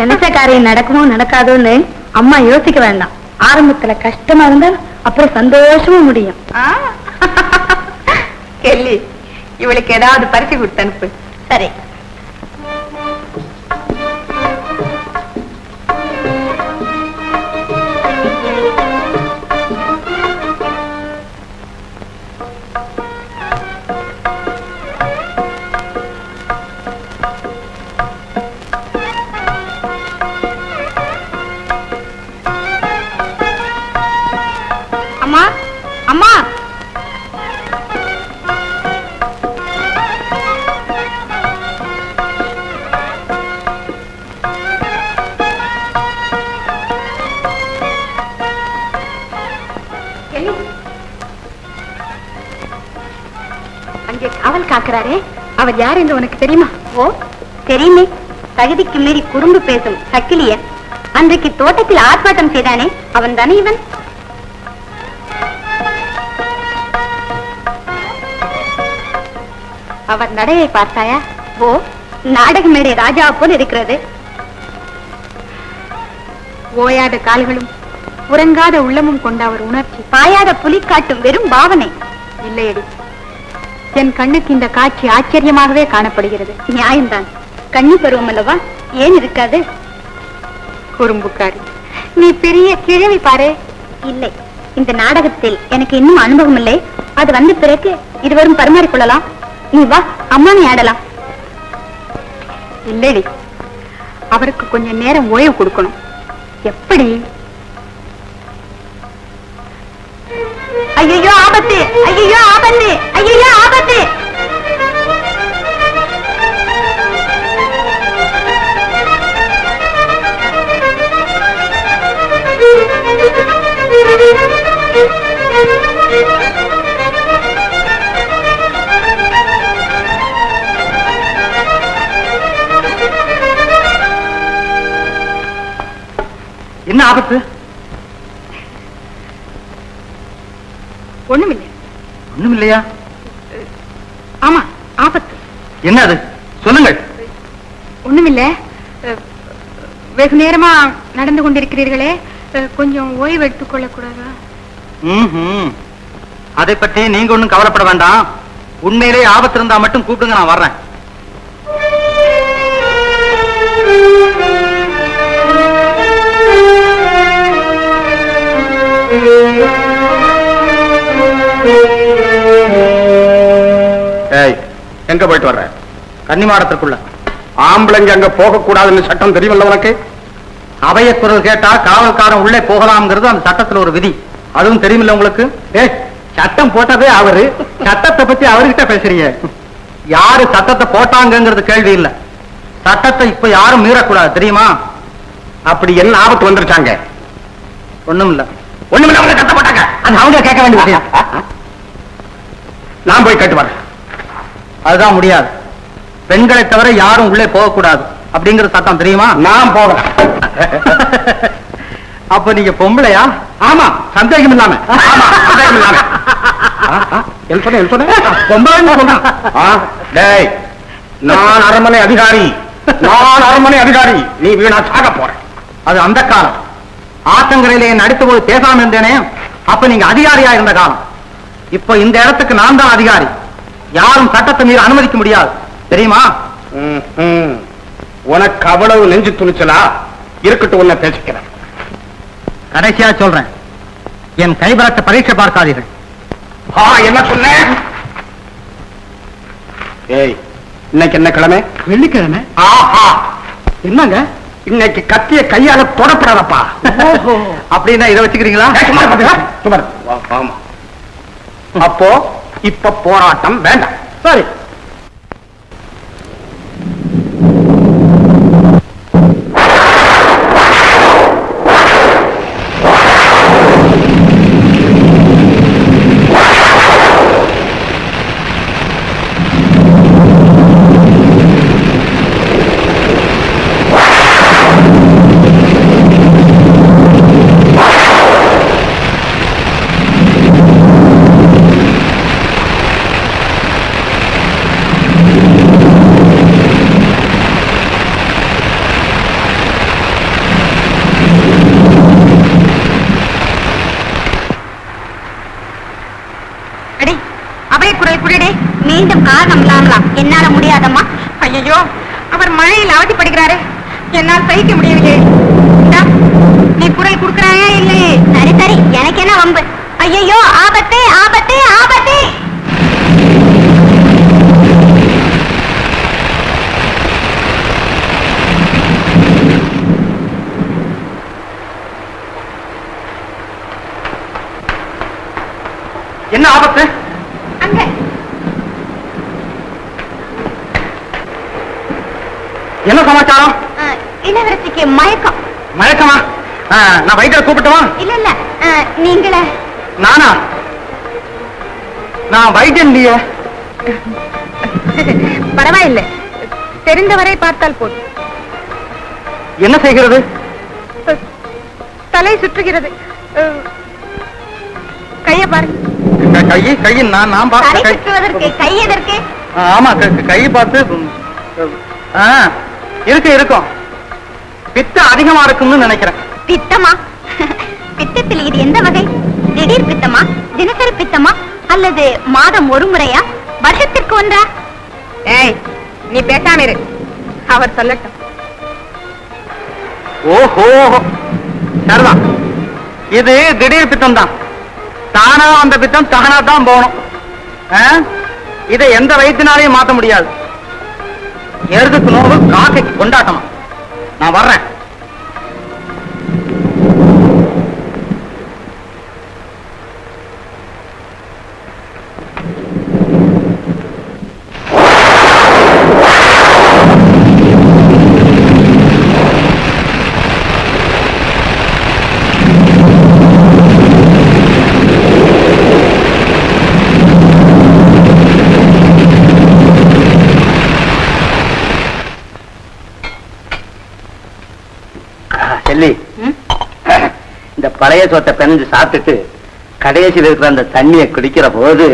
நினைச்ச காரியம் நடக்குமோ நடக்காதோன்னு அம்மா யோசிக்க வேண்டாம். ஆரம்பத்துல கஷ்டமா இருந்தால் அப்புறம் சந்தோஷமும் முடியும். கெல்லி இவளுக்கு ஏதாவது பரிசு கொடுத்து அனுப்பு. சரி. கெல்லி அங்கே காவல் காக்கிறாரே. அவர் யார் என்று உனக்கு தெரியுமா? ஓ தெரியுமே. தகுதிக்கு மீறி குறும்பு பேசும் சக்கிலிய. அன்றைக்கு தோட்டத்தில் ஆர்ப்பாட்டம் செய்தானே அவன் தானே இவன்? அவர் நடையை பார்த்தாயா? ஓ நாடக மேடை ராஜாவை போல் இருக்கிறது. ஓயாத கால்களும் உறங்காத உள்ளமும் கொண்ட அவர் உணர் பாயாத புலி காட்டும் வெறும் பாவனை. இல்லையடி. என் கண்ணுக்கு இந்த காட்சி ஆச்சரியமாகவே காணப்படுகிறது. நியாயம்தான். கண்ணி பருவம் அல்லவா? ஏன் இருக்காது? குறும்புக்காரி. நீ பெரிய கிழவி பாரு. இல்லை. இந்த நாடகத்தில் எனக்கு இன்னும் அனுபவம் இல்லை. அது வந்த பிறகு இருவரும் பரிமாறிக்கொள்ளலாம் நீ வா அம்மானை ஆடலாம். இல்லடி. அவருக்கு கொஞ்சம் நேரம் ஓய்வு கொடுக்கணும். எப்படி? ஐயோ ஆபத்து. ஐயோ ஆபத்து. ஐயோ ஆபத்து. என்ன ஆபத்து? ஒண்ணுமில்லை. ஒண்ணும் இல்லையா ஆமா ஆபத்து. என்ன அது சொல்லுங்கள். ஒண்ணுமில்ல. வெகு நேரமா நடந்து கொண்டிருக்கிறீர்களே. கொஞ்சம் ஓய்வு எடுத்துக் கொள்ளக்கூடாதா. அதை பற்றி நீங்க ஒண்ணும் கவலைப்பட வேண்டாம். உண்மையிலே ஆபத்து இருந்தா மட்டும் கூப்பிடுங்க நான் வர்றேன். ஏய் எங்க போயிட்டு வர்ற? கன்னிமாடத்திற்குள்ள. ஆம்பளைங்க அங்க போகக்கூடாதுன்னு சட்டம் தெரியுமல்ல உனக்கு? அவைய குரல் கேட்டா காவல்காரன் உள்ளே போகலாம்ங்கிறது அந்த சட்டத்துல ஒரு விதி. அதுவும் தெரியுமில்ல உங்களுக்கு? ஏய் சட்டம் போட்டதே அவரு. சட்டத்தை பத்தி அவர்கிட்ட பேசுறீங்க. யாரு சட்டத்தை போட்டாங்கிறது கேள்வி இல்ல. சட்டத்தை இப்ப யாரும் மீறக்கூடாது தெரியுமா? அப்படி என்ன ஆபத்து வந்துருச்சாங்க? ஒண்ணும் இல்ல ஒண்ணும் இல்ல அவங்க சட்டம் போட்டாங்க. அது அவங்க கேட்க வேண்டிய விஷயம். நான் போய் கேட்டு வரேன் அதுதான் முடியாது. பெண்களை தவிர யாரும் உள்ளே போகக்கூடாது. அப்படிங்கிற சட்டம் தெரியுமா? நான் போகிறேன் அப்ப நீங்க பொம்பளையா? ஆமா சந்தேகம் இல்லாம. சந்தேகம் இல்லாம. நான் அரண்மனை அதிகாரி. நான் அரண்மனை அதிகாரி. நீ வீணா சாக போற. அது அந்த காலம். ஆத்தங்கரையிலே நடித்த போது பேசாம இருந்தேனே அப்ப நீங்க அதிகாரியா இருந்த காலம். இப்ப இந்த இடத்துக்கு நான் தான் அதிகாரி. யாரும் சட்டத்தை மீறி அனுமதிக்க முடியாது. தெரியுமா. உனக்கு அவ்வளவு நெஞ்சு துணிச்சலா? இருக்கட்டும் உன்னை பேசிக்கிறேன். கடைசியா சொல்றேன். என் கைபரட்ட பரீட்சை பார்க்காதீர்கள். ஆ என்ன சொன்ன? ஏய் இன்னைக்கு என்ன கிழமை? வெள்ளிக்கிழமை? ஆஹா. என்னங்க? இன்னைக்கு கத்திய கையால தொடப்படாதப்பா. அப்படின்னா இதை வச்சுக்கிறீங்களா. வா, ஆமா அப்போ இப்ப போராட்டம் வேண்டாம். சரி. அடே அபய குரல் குரடே மீண்டும் காரணம் இல்லாமலாம் என்னால முடியாதம்மா. ஐயோ அவர் மழையில் அவதி அவதிப்படுகிறாரே என்னால் சகிக்க முடியவில்லை. நீ குரல் கொடுக்கிறாயா இல்லையே? சரி சரி எனக்கு என்ன வம்பு? ஐயோ ஆபத்தே ஆபத்தே ஆபத்தே! என்ன ஆபத்து? அங்க. என்ன சமாச்சாரம்? இளவரசிக்கு மயக்கம். மயக்கமா? நான் வைத்தியரை கூப்பிட்டுவா? இல்ல இல்ல. நீங்களே. நானா? நான் வைத்தியன் இல்லையே பரவாயில்லை. தெரிந்தவரை பார்த்தால் போதும். என்ன செய்கிறது? தலை சுற்றுகிறது. கைய பாருங்க. க- கை கை நான் நான் பார்த்த கை. எதற்கு? ஆ, ஆமா க- பார்த்து இருக்கு இருக்கும். பித்தம் அதிகமா இருக்கும்னு நினைக்கிறேன். பித்தமா? பித்தத்தில் இது எந்த வகை? திடீர் பித்தமா? தினசரி பித்தமா? அல்லது மாதம் ஒரு முறையா? வருஷத்திற்கு ஒன்றா? ஏய் நீ பேசாம இரு. அவர் சொல்லட்டும். ஓஹோ சரிதான். இது திடீர் பித்தம் தான் தானா அந்த பித்தம் தானா தான் போகணும். இதை எந்த வயிற்றுனாலையும் மாத்த முடியாது. எருதுக்கு நோவு காக்கைக்கு கொண்டாட்டமா? நான் வர்றேன் செல்லி இந்த பழைய சோத்தை பிணைஞ்சு சாப்பிட்டுட்டு கடைசியில் இருக்கிற அந்த தண்ணியை குடிக்கிற போது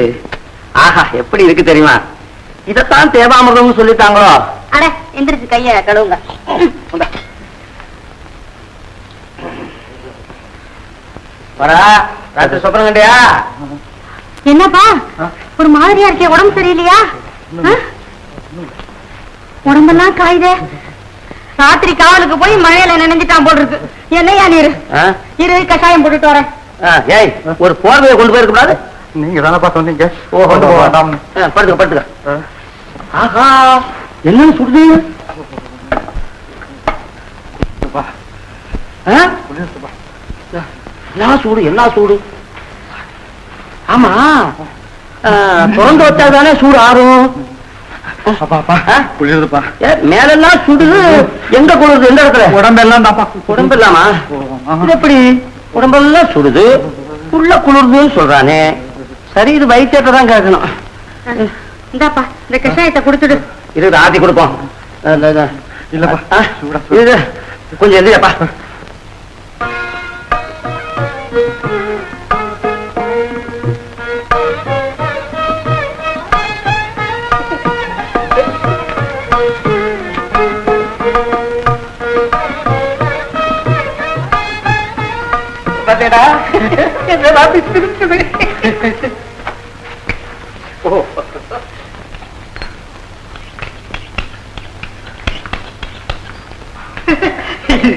ஆஹா எப்படி இருக்கு தெரியுமா? இதத்தான் தேவாமிர்தம்னு சொல்லிட்டாங்களோ? அட எந்திரிச்சு கைய கழுவுங்க. ராத்திரி என்னப்பா? ஒரு மாதிரியா இருக்கே உடம்பு சரியில்லையா? உடம்பெல்லாம் காயுதே. ராத்திரி காவலுக்கு போய் மழையில நினைஞ்சிட்டான் போல் இருக்கு என்னையா நீரு? இரு கஷாயம் போட்டுட்டு வரேன். ஏய் ஒரு போர்வையை கொண்டு போயிருக்க கூடாது நீங்க தானப்பா சொன்னீங்க ஓஹோ கொண்டு போக படுத்துக்க படுத்துக்க. ஆஹா என்ன சுடுது? என்ன சூடு என்ன சூடு? ஆமா. திறந்து வச்சா தானே சூடு ஆறும்? குளிருதுப்பா. மேலெல்லாம் சுடுது எங்க குளிருது? எந்த இடத்துல? உடம்பெல்லாம்? தாப்பா உடம்பு இல்லாமா எப்படி? உடம்பெல்லாம் சுடுது. உள்ள குளிர்துன்னு சொல்றானே. சரி இது வைத்தியத்தை தான் கேட்கணும். இந்தாப்பா இந்த கஷாயத்தை குடுத்துடு இது ஆத்தி கொடுப்போம். இல்லப்பா. இது கொஞ்சம் எந்திரப்பா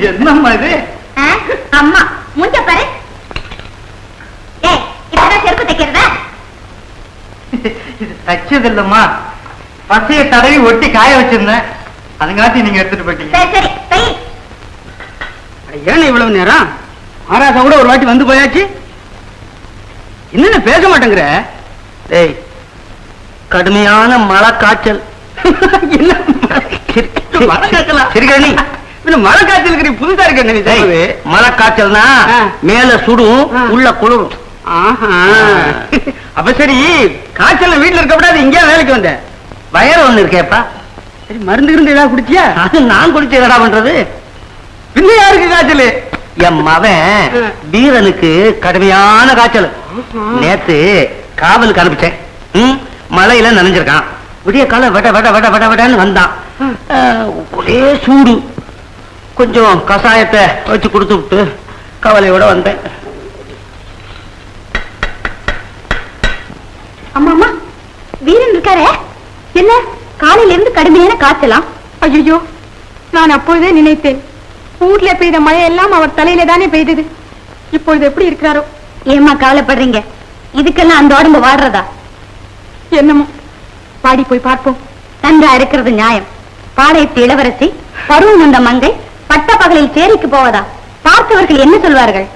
என்னம்மா இது? அம்மா முஞ்ச பாரு. ஏய் இப்பதான் செருப்பு தைக்கிறதா? இது தச்சது இல்லம்மா பசைய தடவி ஒட்டி காய வச்சிருந்தேன். அதுங்காட்டி நீங்க எடுத்துட்டு போயிட்டீங்க. சரி சரி ஏன் இவ்வளவு நேரம்? மகாராஜா கூட ஒரு வாட்டி வந்து போயாச்சு? என்னென்ன பேச மாட்டேங்கிற? டேய் கடுமையான மழை காய்ச்சல்? மழை காய்ச்சலா? புதுசா இருக்க மழை காய்ச்சல்னா. மேல சுடும். உள்ள குளிரும். ஆஹா. அப்ப சரி காய்ச்சல் வீட்டுல இருக்கக்கூடாது இங்கே வேலைக்கு வந்த? வயறு ஒண்ணு இருக்கேப்பா. சரி மருந்து இருந்து ஏதாவது குடிச்சியா? அது நான் குடிச்சு என்னடா பண்றது? பின்ன யாருக்கு காய்ச்சல்? என் மவன். வீரனுக்கு கடுமையான காய்ச்சல். நேத்து காவலுக்கு அனுப்பிச்சேன். மழையில நனைஞ்சிருக்கான். விடிய கால வெட வெட வெட வெட வெடன்னு வந்தான். ஒரே சூடு. கொஞ்சம் கசாயத்தை வச்சு கொடுத்து விட்டு கவலையோட வந்தேன். அம்மா அம்மா வீரன் இருக்காரே? என்ன? காலையில இருந்து கடுமையான காய்ச்சலாம் ஐயோ நான் அப்பொழுதே நினைத்தேன். ஊர்ல பெய்த மழை எல்லாம் அவர் தலையில தானே பெய்தது? இப்பொழுது எப்படி இருக்கிறாரோ? ஏமா கவலைப்படுறீங்க? இதுக்கெல்லாம் அந்த உடம்பு வாடுறதா? என்னமோ? பாடி போய் பார்ப்போம். நன்றா இருக்கிறது நியாயம். பாளையத்து இளவரசி பருவம் வந்த மங்கை பட்ட பகலில் சேரிக்கு போவதா? பார்த்தவர்கள் என்ன சொல்வார்கள்?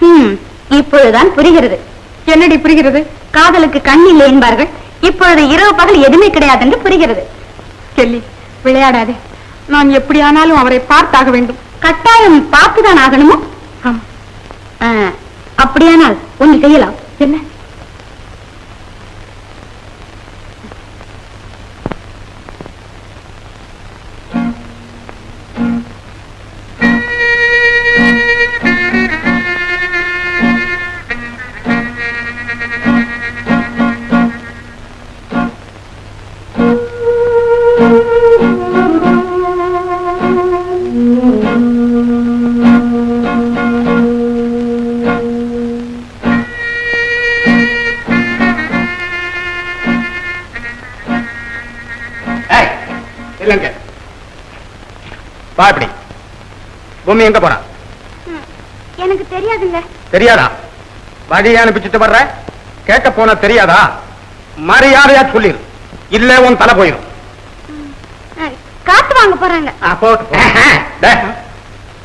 ஹம், இப்பொழுதுதான் புரிகிறது. என்னடி புரிகிறது? காதலுக்கு கண் இல்லை என்பார்கள். இப்பொழுது இரவு பகல் எதுவுமே கிடையாது என்று புரிகிறது. செல்லி விளையாடாதே. நான் எப்படி ஆனாலும் அவரை பார்த்தாக வேண்டும். கட்டாயம் பார்த்துதான் ஆகணுமோ? அப்படியானால் ஒன்று செய்யலாம் என்ன? பூமி எங்க போறா? எனக்கு தெரியாதுங்க. தெரியாதா? வழி அனுப்பிச்சுட்டு வர்ற கேட்க போனா தெரியாதா? மரியாதையா சொல்லிரு. இல்ல உன் தலை போயிடும் காத்து வாங்க போறாங்க.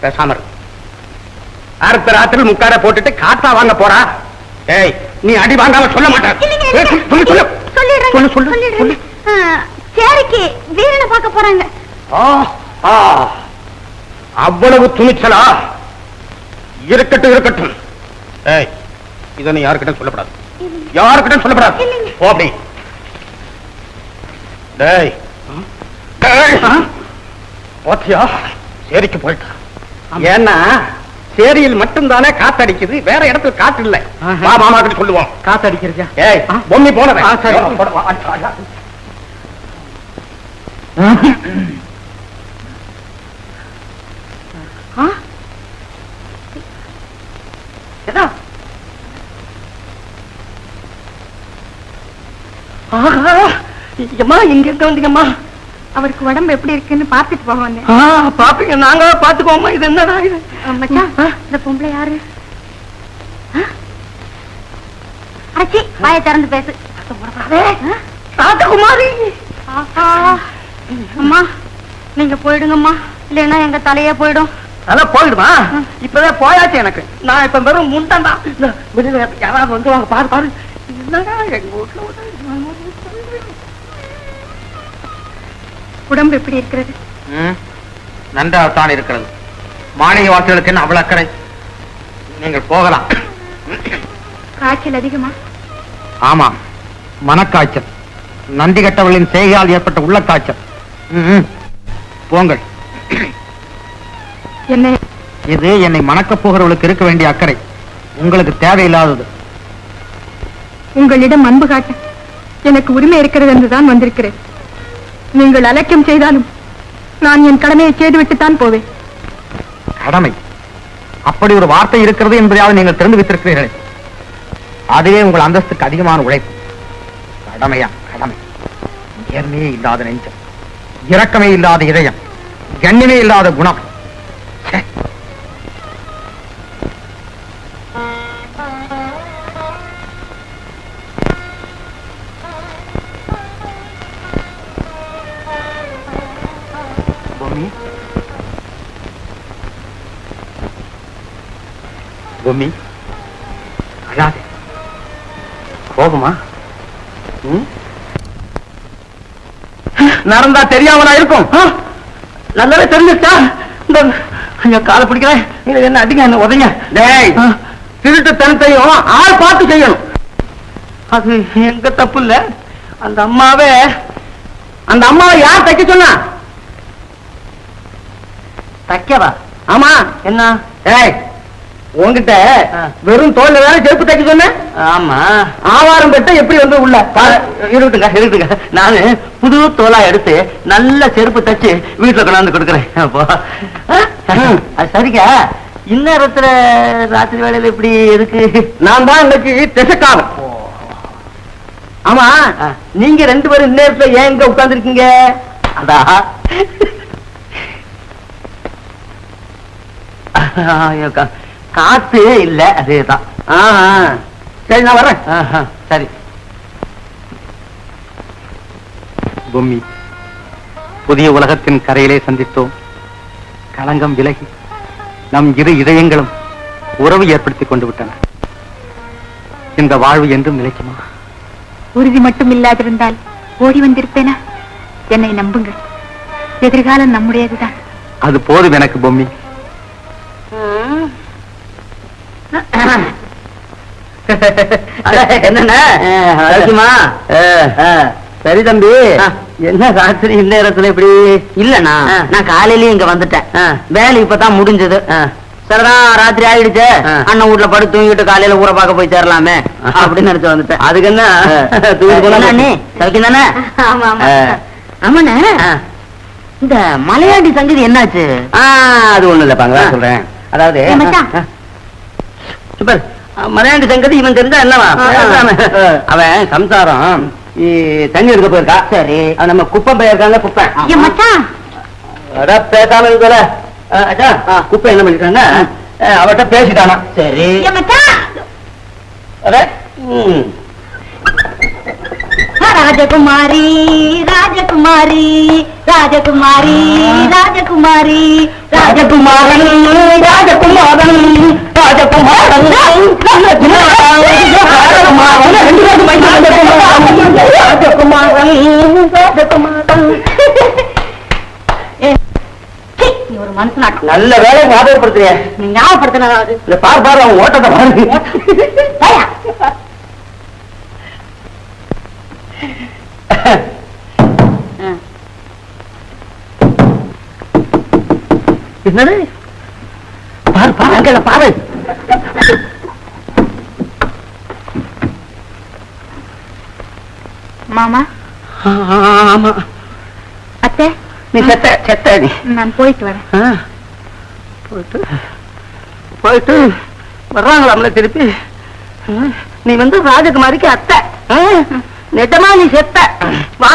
பேசாம. அடுத்த ராத்திரி முக்காட போட்டுட்டு காத்தா வாங்க போறா. ஏய் நீ அடி வாங்காம சொல்ல மாட்டேன் சேரிக்கு வீரனை பார்க்க போறாங்க. அவ்வளவு துணிச்சலா? இருக்கட்டும் இருக்கட்டும். ஏய் இத நீ யாருக்கிட்ட சொல்லப்படாது. யாருக்கிட்ட சொல்லப்படாது. போ அப்படி. டேய். பாத்தியா? சேரிக்கு போயிட்டா. ஏன்னா சேரியில் மட்டும்தானே காத்தடிக்குது வேற இடத்துல காத்து இல்ல மாமா கிட்ட சொல்லுவோம். காத்தடிக்கிறதா? ஏய் பொம்மி போனவன். அம்மா இங்க இருக்க வந்தீங்கம்மா. அவருக்கு உடம்பு எப்படி இருக்குன்னு போக வந்தேன் ஆ, பாப்பீங்க நாங்க பாத்துக்கோமா இது என்னடா இது? இந்த பொம்பளை யாரு? ஆ? அடச்சி வாயை திறந்து பேசு? ராஜகுமாரி. அம்மா நீங்க போயிடுங்கம்மா. இல்லைன்னா எங்க தலையே போயிடும். அதெல்லாம் போயிடுமா? இப்பதான் போயாச்சு எனக்கு. நான் இப்ப வெறும் முண்டா வெளியில யாராவது வந்து வாங்க பாரு. பாரு உடம்பு எப்படி இருக்கிறது? ம், நன்றாகத்தான் இருக்கிறது. மாளிகை வாசிகளுக்கு என்ன அவ்வளவு அக்கறை? நீங்கள் போகலாம். காய்ச்சல் அதிகமா? ஆமாம் மனக்காய்ச்சல். நந்தி கட்டவர்களின் செய்கையால் ஏற்பட்ட உள்ள காய்ச்சல். போங்கள். என்ன இது என்னை மணக்கப் போகிறவர்களுக்கு இருக்க வேண்டிய அக்கறை. உங்களுக்கு தேவையில்லாதது. உங்களிடம் அன்பு காட்ட எனக்கு உரிமை இருக்கிறது என்றுதான் வந்திருக்கிறேன். நீங்கள் அலட்சியம் செய்தாலும் நான் என் கடமையை செய்துவிட்டுத்தான் போவேன். கடமை. அப்படி ஒரு வார்த்தை இருக்கிறது என்பதையாவது நீங்கள் தெரிந்து வைத்திருக்கிறீர்களே. அதுவே உங்கள் அந்தஸ்துக்கு அதிகமான உழைப்பு. கடமையா? கடமை. நேர்மையே இல்லாத நெஞ்சம். இரக்கமே இல்லாத இதயம். கண்ணியமே இல்லாத குணம். பொம்மி? பூமி பூமி கோபமா? ம்? நடந்தா தெரியாமலா இருக்கும்? நல்லாவே தெரிஞ்சிருச்சா? இந்த ஐயா காலை பிடிக்கிறேன். நீங்க என்ன அடிங்க என்ன உதங்க? டேய் திருட்டு தனத்தையும் ஆள் பார்த்து செய்யணும். அது எங்க தப்பு இல்ல. அந்த அம்மாவே அந்த அம்மாவை யார் தைக்க சொன்னா? தைக்கவா? ஆமா. என்ன? ஏய் உன்கிட்ட வெறும் தோல்ல தானே செருப்பு தைக்க சொன்னேன் ஆமா ஆவாரம் பெட்ட எப்படி வந்து உள்ள இருக்கட்டுங்க இருக்கட்டுங்க நானு புது தோலா எடுத்து நல்ல செருப்பு தச்சு வீட்டுல கொண்டாந்து கொடுக்குறேன் சரிங்க இந்நேரத்துல ராத்திரி வேலையில இப்படி இருக்கு நான் தான் இன்னைக்கு திசைக்காலம் ஆமா நீங்க ரெண்டு பேரும் இந்நேரத்துல ஏன் இங்க உட்கார்ந்துருக்கீங்க அதா ஐயோ, கா- காத்து இல்ல அதேதான். சரி நான் வரேன் சரி. பொம்மி புதிய உலகத்தின் கரையிலே சந்தித்தோம். களங்கம் விலகி நம் இரு இதயங்களும் உறவு ஏற்படுத்திக் கொண்டு விட்டன. இந்த வாழ்வு என்றும் நிலைக்குமா? உறுதி மட்டும் இல்லாதிருந்தால் ஓடி வந்திருப்பேனா? என்னை நம்புங்கள். எதிர்காலம் நம்முடையதுதான். அது போதும் எனக்கு பொம்மி. என்னண்ணா? சரி தம்பி. என்ன ராத்திரி இந்த நேரத்துல இப்படி? இல்லண்ணா நான் காலையிலயும் இங்க வந்துட்டேன். வேலை இப்பதான் முடிஞ்சது. சரிதான் ராத்திரி ஆயிடுச்சு. அண்ணன் வீட்டுல படுத்து தூங்கிட்டு காலையில ஊரை பார்க்க போய் சேரலாமே அப்படின்னு நினைச்சு வந்துட்டேன். அதுக்கு என்ன? சௌக்கியம் தானே. ஆமாண்ணே இந்த மலையாண்டி சங்கதி என்னாச்சு? அது ஒண்ணு இல்லப்பாங்க. சொல்றேன். அதாவது. சூப்பர் மலையாண்டி சங்கதி இவன் தெரிஞ்சா என்னவா. அவன் சம்சாரம் இ, தண்ணி எடுக்க போயிருக்கா. சரி. நம்ம குப்பை. போயிருக்காங்க குப்பை மச்சான். அதான் பேசாம இருக்கல குப்பை என்ன பண்ணிட்டாங்க அவட்ட பேசிட்டானா? சரி. ஏன் மச்சான். அட, ம். ராஜகுமாரி ராஜகுமாரி ராஜகுமாரி ராஜகுமாரி ராஜகுமாரன் ராஜகுமாரன் ராஜகுமாரன் நல்ல வேலை ஞாபகப்படுத்துறிய. இந்த பார் பார் அவன் ஓட்டத்தை பாரு. என்னது? பாரு பாரு அங்க பாரு. மாமா? ஆமா. அத்தை? நீ செத்த செத்த நீ. நான் போயிட்டு வரேன். போயிட்டு போயிட்டு வர்றாங்களாம்ல திருப்பி. நீ வந்து ராஜகுமாரிக்கு அத்தை. நிஜமா நீ செத்த. வா.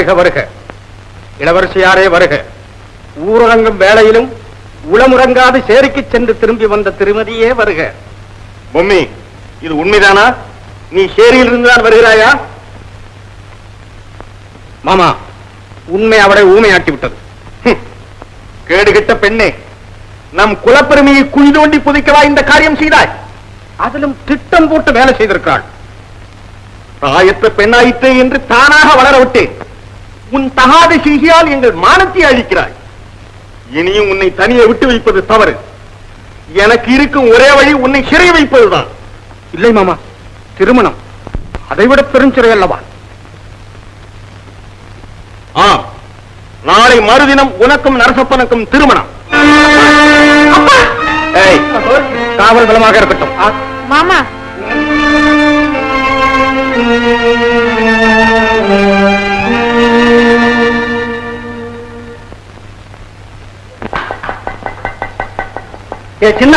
வருக வருக. இளவரசியாரே வருக. ஊரடங்கும் வேளையிலும் உளமுறங்காது சேரிக்கு சென்று திரும்பி வந்த திருமதியே வருக. பொம்மி இது உண்மைதானா? நீ சேரியில் இருந்துதான் வருகிறாயா? மாமா உண்மை அவளை ஊமையாக்கி விட்டது. கேடுகிட்ட பெண்ணே நம் குலப்பெருமையை குழி தோண்டி புதைக்கவா இந்த காரியம் செய்தாய்? அதிலும் திட்டம் போட்டு வேலை செய்திருக்கிறாள். தாயற்ற பெண்ணாயிற்று என்று தானாக வளர விட்டேன். உன் தகாத செய்கையால் எங்கள் மானத்தை அழிக்கிறாய். இனியும் உன்னை தனியே விட்டு வைப்பது தவறு. எனக்கு இருக்கும் ஒரே வழி உன்னை சிறை வைப்பதுதான். இல்லை மாமா திருமணம். அதைவிட பெருஞ்சிறை அல்லவா? ஆம். நாளை மறுதினம் உனக்கும் நரசப்பனுக்கும் திருமணம். ஏய், காவல் பலமாக இருக்கட்டும். மாமா! ஏ சின்ன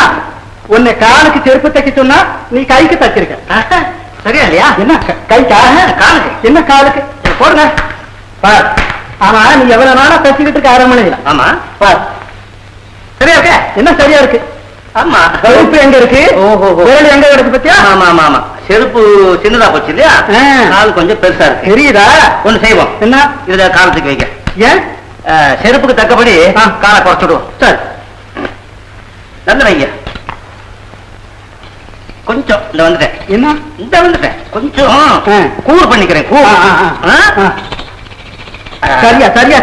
உன்னை காலுக்கு செருப்பு தைக்க சொன்னா நீ கைக்கு தச்சிருக்க. சரியா இல்லையா என்ன கைக்கா காலுக்கு. என்ன காலுக்கு? போடுங்க. பார். ஆமா நீ எவ்வளவு நாளா தச்சுக்கிட்டு இருக்க அரை மணியில ஆமா. பார். சரியா இருக்க? என்ன சரியா இருக்கு? ஆமா. செருப்பு எங்க இருக்கு? ஓஹோ விரல் எங்க கிடக்கு பத்தியா? ஆமா ஆமா ஆமா. செருப்பு சின்னதா போச்சு இல்லையா? கால் கொஞ்சம் பெருசா இருக்கு. தெரியுதா? ஒண்ணு செய்வோம். என்ன? இதுல காலத்துக்கு வைக்க. ஏன்? செருப்புக்கு தக்கபடி காலை குறைச்சுடுவோம். சரி. நல்ல வைங்க கொஞ்சம் இந்த வந்துட்டேன். என்ன? இந்த வந்துட்டேன். கொஞ்சம். கூர் பண்ணிக்கிறேன் கூர் சரியா சரியா.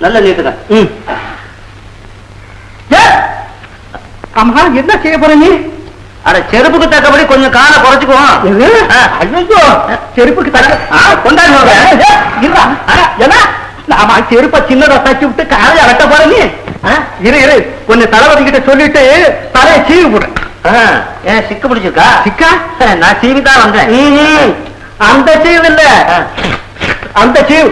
நல்ல நீட்டுங்க ஆமா என்ன செய்ய போற நீ? அட செருப்புக்கு தக்கபடி கொஞ்சம் காலை குறைச்சுக்குவோம் செருப்புக்கு தக்க கொண்டாடுவாங்க ஆமா செருப்ப சின்னதா தச்சு விட்டு காலைய வெட்ட போற நீ? இரு இரு. கொஞ்சம் தளபதி கிட்ட சொல்லிட்டு தலையை சீவி போடுறேன். ஏன் சிக்கு பிடிச்சிருக்கா? சிக்கா? நான் சீவி தான் வந்தேன். அந்த சீவ் இல்ல. அந்த சீவ்.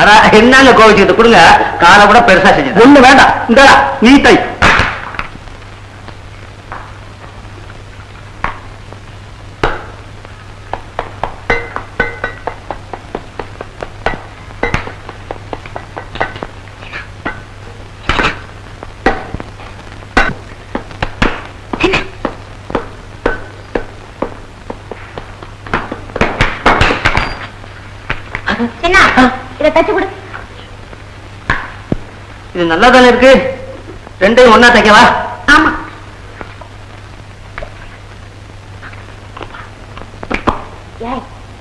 அட என்னங்க கோவிச்சுக்கிட்டு? கொடுங்க. காலை கூட பெருசா செஞ்சது ஒண்ணு வேண்டாம். இந்த நீ தை என்ன இதை தச்சு கொடு இது நல்லா தானே இருக்கு ரெண்டையும் ஒன்னா தைக்கவா? ஆமா.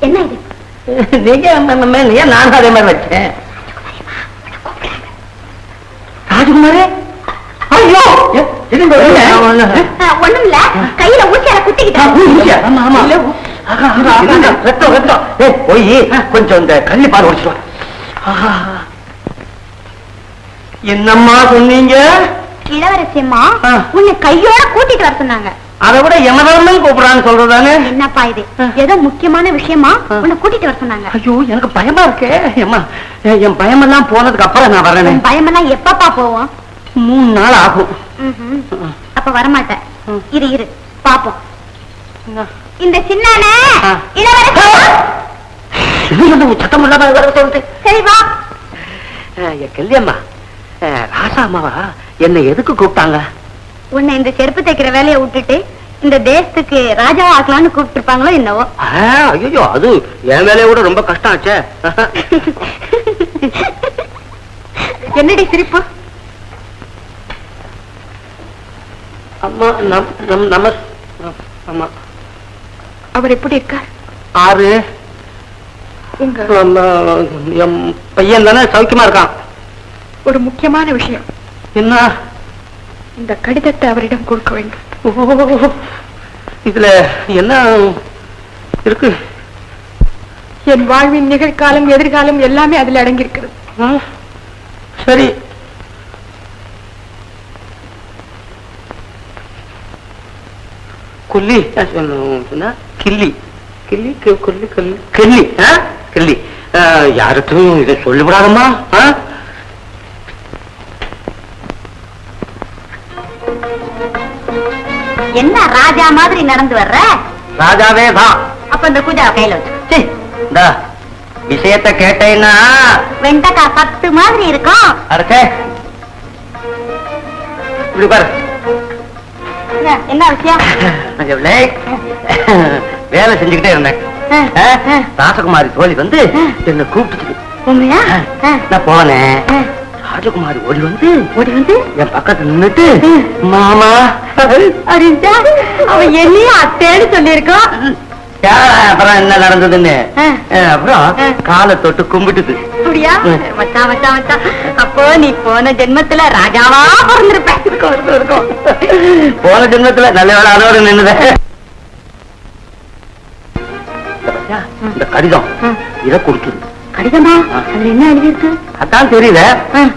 என்ன இது? நீங்க ஏன் நானும் அதே மாதிரி வச்சேன் ராஜகுமாரே? ஐயோ! ஒண்ணும் இல்ல கையில ஊசியால குத்திக்கிட்டேன் போய் கொஞ்சம் இந்த கள்ளி பால். ஆஹா. என்னம்மா சொன்னீங்க? இளவரசி அம்மா ஆ. உன்னை கையோட கூட்டிட்டு வர சொன்னாங்க. அதை விட எமதர்மன் கூப்பிடான்னு சொல்றதானே என்னப்பா இது? ஏதோ முக்கியமான விஷயமா? உன்னை கூட்டிட்டு வர சொன்னாங்க. ஐயோ எனக்கு பயமா இருக்கே. அம்மா என் பயமெல்லாம் போனதுக்கு அப்புறம் நான் வரேனே. பயமெல்லாம் எப்பப்பா போவோம்? மூணு நாள் ஆகும். அப்ப வரமாட்டேன். இரு இரு. பாப்போம். இந்த சின்னானே ஆ. இளவரசி. சத்தம் இல்லாம வர சொல்லிட்டு சரி வா. கல்யாணமா ராசா அம்மாவா? என்னை எதுக்கு கூப்பிட்டாங்க? உன்னை இந்த செருப்பு தைக்கிற வேலையை விட்டுட்டு இந்த தேசத்துக்கு ராஜாவா ஆக்கலாம்னு கூப்பிட்டு இருப்பாங்களோ என்னவோ ஐயோ அது என் வேலையை விட ரொம்ப கஷ்டம் ஆச்சே. என்னடி சிரிப்பு? அம்மா நம் நம் நம அம்மா. அவர் எப்படி இருக்கார்? ஆறு. என் பையன் தானே சௌக்கியமா இருக்கான். ஒரு முக்கியமான விஷயம். என்ன? இந்த கடிதத்தை அவரிடம் கொடுக்க வேண்டும். இதுல என்ன இருக்கு? என் வாழ்வின் நிகழ்காலம் எதிர்காலம் எல்லாமே அதுல அடங்கியிருக்கிறது. சரி. குல்லி என்ன? கில்லி. கில்லி குல்லி கில்லி. கில்லி? கில்லி. யாருக்கும் இதை சொல்லிவிடாதம்மா ஆ? என்ன ராஜா மாதிரி நடந்து வர்ற? ராஜாவே தான் அப்ப இந்த பூஜா கையில வச்சு. இந்தா, விஷயத்தை கேட்டேன்னா? வெண்டைக்காய் பத்து மாதிரி இருக்கும். அரசே இப்படி பாரு. என்ன, விஷயம்? வேலை செஞ்சுக்கிட்டே இருந்தேன். ராசகுமாரி தோழி வந்து என்ன கூப்பிட்டு. நான் போனேன். ராஜகுமாரி ஓடி வந்து ஓடி வந்து? என் பக்கத்துல நின்னுட்டு. மாமா. அறிஞ்சா அவன் என்னையும் அத்தேன்னு சொல்லியிருக்கான். அப்புறம் என்ன நடந்ததுன்னு? அப்புறம். காலை தொட்டு கும்பிட்டுது. அப்படியா? ம். மச்சான் மச்சான் மச்சான் அப்போ நீ போன ஜென்மத்துல ராஜாவா பிறந்திருப்ப. போன ஜென்மத்துல நல்ல வேலை அதோட நின்னுதேன் இந்த கடிதம். இத கொடுத்துரு. கடிதமா. அதுல என்ன எழுதியிருக்கு? அதான் தெரியல.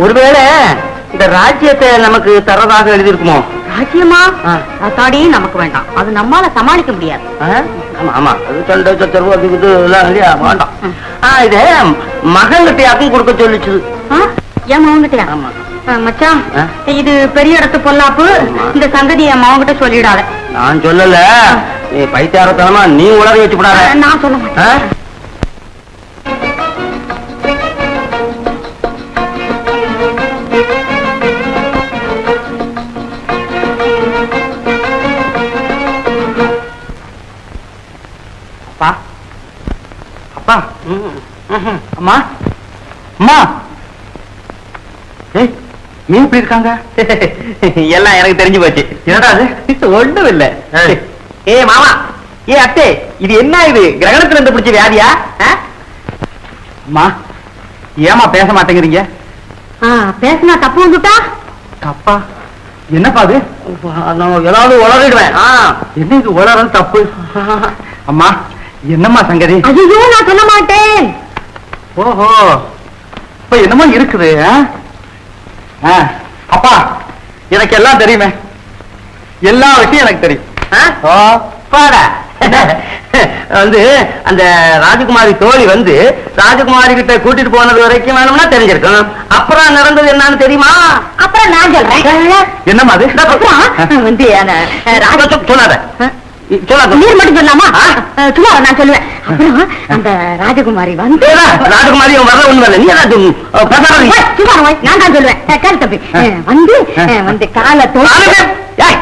ஒருவேளை இந்த ராஜ்யத்தை நமக்கு தரதாக எழுதியிருக்குமோ? ராஜ்யமா. அத்தாடி நமக்கு வேண்டாம். அது நம்மால சமாளிக்க முடியாது? ஆமா ஆமா. அது சண்டை சச்சரவு அது இது எல்லாம் இல்லையா? வேண்டாம். இது மகன்கிட்ட யாருக்கும் கொடுக்க சொல்லிச்சு? ஏன் மவங்கிட்டயா ஆமா. மச்சான்? இது பெரிய இடத்து பொல்லாப்பு. இந்த சங்கதி என் மவங்கிட்ட சொல்லிடாத. நான் சொல்லல. நீ பைத்தியாரத்தனமா நீ உலக வச்சு நான் சொல்ல மாட்டேன். அம்மா. அம்மா. மீன் இப்படி இருக்காங்க? எல்லாம் எனக்கு தெரிஞ்சு போச்சு. என்னடா அது? ஒண்ணும் இல்ல ஏ மாமா. ஏ அத்தே இது என்ன இது? கிரகணத்துல இருந்து பிடிச்ச வியாதியா? அம்மா ஏமா பேச மாட்டேங்கிறீங்க? ஆ, பேசினா தப்பு வந்துட்டா? தப்பா? என்னப்பா அது? நான் ஏதாவது உளறிடுவேன். ஆ. என்ன இது உளறது தப்பு? அம்மா. என்னம்மா சங்கதி? ஐயோ நான் சொல்ல மாட்டேன். ஓஹோ இப்ப என்னமோ இருக்குது அப்பா எனக்கு எல்லாம் தெரியுமே. எல்லா விஷயம் எனக்கு தெரியும். வந்து அந்த ராஜகுமாரி தோழி வந்து ராஜகுமாரி கிட்ட கூட்டிட்டு போனது வரைக்கும் வேணும்னா தெரிஞ்சிருக்கும். அப்புறம் நடந்தது என்னன்னு தெரியுமா? அப்புறம் நான் சொல்றேன். என்னம்மா அது? வந்து சொல்லாத. நீர் மட்டும் சொல்லாமா? சும்மா நான் சொல்லுவேன். அப்புறம் அந்த ராஜகுமாரி வந்து ராஜகுமாரி அவன் வர ஒண்ணு வரல நீ. ஓய், சும்மா நான் தான் சொல்லுவேன். அஹ், கேளு தம்பி. வந்து வந்து காலை ஏய்,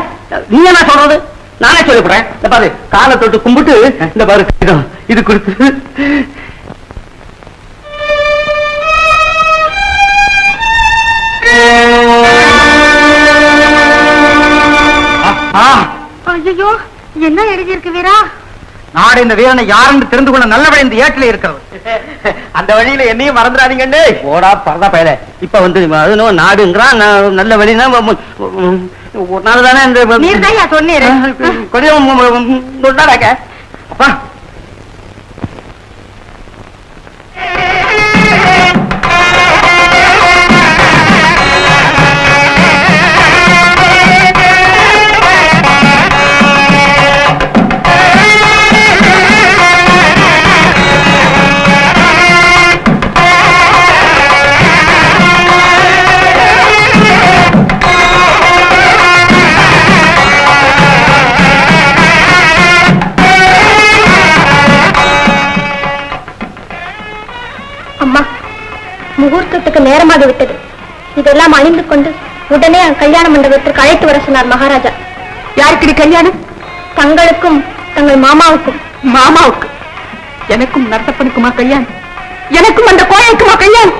நீ என்ன சொல்றது? நானே சொல்லிவிடுறேன். இந்த பாரு காலை தொட்டு கும்பிட்டு இந்த பாரு இதோ, இது கொடுத்து. ஆ, ஐயோ என்ன எழுதி இருக்கு வீரா நாடு இந்த வீரனை யாருன்னு தெரிந்து கொள்ள நல்ல வழி இந்த ஏட்டில் இருக்கிறது அந்த வழியில என்னையும் மறந்துடாதீங்கன்னு போடா பரதா பயல இப்ப வந்து அது என்னவோ நாடுங்கிறான் நல்ல வழினா ஒரு நாள் தானே இந்த சொன்னீரு கொஞ்சம் அப்பா அணிந்து கொண்டு உடனே கல்யாண மண்டபத்திற்கு அழைத்து வர சொன்னார் மகாராஜா. யாருக்கு கல்யாணம்? தங்களுக்கும் தங்கள் மாமாவுக்கும். மாமாவுக்கு? எனக்கும் நரசப்பனுக்குமா கல்யாணம்? எனக்கும் அந்த கோழைக்குமா கல்யாணம்?